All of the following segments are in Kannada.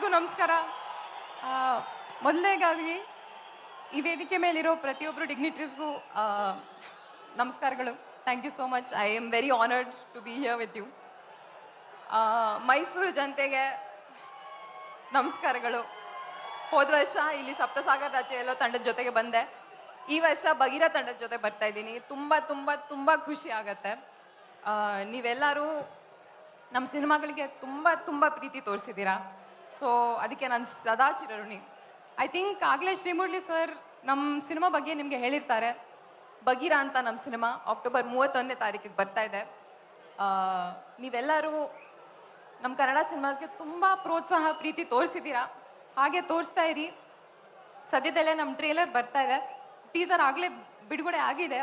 ಎಲ್ರಿಗೂ ನಮಸ್ಕಾರ. ಮೊದಲನೇಗಾಗಿ ಈ ವೇದಿಕೆ ಮೇಲಿರೋ ಪ್ರತಿಯೊಬ್ಬರು ಡಿಗ್ನಿಟ್ರೀಸ್ಗೂ ನಮಸ್ಕಾರಗಳು. Thank you so much I am very honoured to be here with you Mysuru ಜನತೆಗೆ ನಮಸ್ಕಾರಗಳು. ಹೋದ ವರ್ಷ ಇಲ್ಲಿ ಸಪ್ತಸಾಗರ ರಾಜ್ಯಲ್ಲೋ ತಂಡದ ಜೊತೆಗೆ ಬಂದೆ. ಈ ವರ್ಷ ಬಗಿರ ತಂಡದ ಜೊತೆ ಬರ್ತಾ ಇದ್ದೀನಿ. ತುಂಬ ತುಂಬ ತುಂಬ ಖುಷಿ ಆಗತ್ತೆ. ನೀವೆಲ್ಲರೂ ನಮ್ಮ ಸಿನಿಮಾಗಳಿಗೆ ತುಂಬ ತುಂಬ ಪ್ರೀತಿ ತೋರಿಸಿದ್ದೀರಾ. ಸೊ ಅದಕ್ಕೆ ನಾನು ಸದಾ ಚಿರಋಣಿ ಐ ಥಿಂಕ್ ಆಗಲೇ ಶ್ರೀಮುರಳಿ ಸರ್ ನಮ್ಮ ಸಿನಿಮಾ ಬಗ್ಗೆ ನಿಮಗೆ ಹೇಳಿರ್ತಾರೆ. ಬಗೀರ ಅಂತ ನಮ್ಮ ಸಿನಿಮಾ ಅಕ್ಟೋಬರ್ ಮೂವತ್ತೊಂದನೇ ತಾರೀಕಿಗೆ ಬರ್ತಾ ಇದೆ. ನೀವೆಲ್ಲರೂ ನಮ್ಮ ಕನ್ನಡ ಸಿನಿಮಾಸ್ಗೆ ತುಂಬ ಪ್ರೋತ್ಸಾಹ, ಪ್ರೀತಿ ತೋರಿಸಿದ್ದೀರಾ ಹಾಗೆ ತೋರಿಸ್ತಾ ಇರಿ. ಸದ್ಯದಲ್ಲೇ ನಮ್ಮ ಟ್ರೇಲರ್ ಬರ್ತಾ ಇದೆ. ಟೀಸರ್ ಆಗಲೇ ಬಿಡುಗಡೆ ಆಗಿದೆ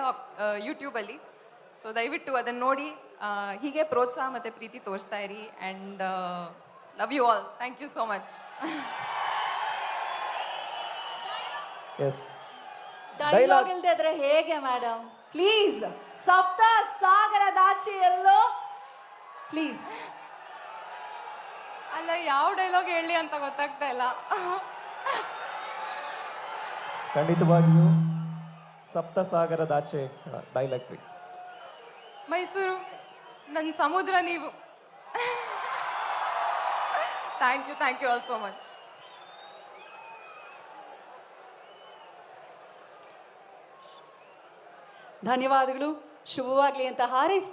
ಯೂಟ್ಯೂಬಲ್ಲಿ ಸೊ ದಯವಿಟ್ಟು ಅದನ್ನು ನೋಡಿ ಹೀಗೆ ಪ್ರೋತ್ಸಾಹ ಮತ್ತು ಪ್ರೀತಿ ತೋರಿಸ್ತಾ ಇರಿ. And love you all thank you so much yes dialogue ಇಲ್ಲದೆ ಇದ್ರೆ ಹೇಗೆ ಮೇಡಮ್ ಪ್ಲೀಸ್ ಸಪ್ತ ಸಾಗರದಾಚೆ ಎಲ್ಲೋ? ಪ್ಲೀಸ್ ಅಲ್ಲ ಯಾವ ಡೈಲಾಗ್ ಹೇಳಿ ಅಂತ ಗೊತ್ತಾಗ್ತಾ ಇಲ್ಲ. ಖಂಡಿತವಾಗಿಯೂ ಸಪ್ತಸಾಗರದಾಚೆ ಡೈಲಾಗ್ ಪ್ಲೀಸ್ ಮೈಸೂರು ನನ್ನ ಸಮುದ್ರ ನೀವು. Thank you thank you all so much ಧನ್ಯವಾದಗಳು. ಶುಭವಾಗಲಿ ಅಂತ ಹಾರೈಸ್.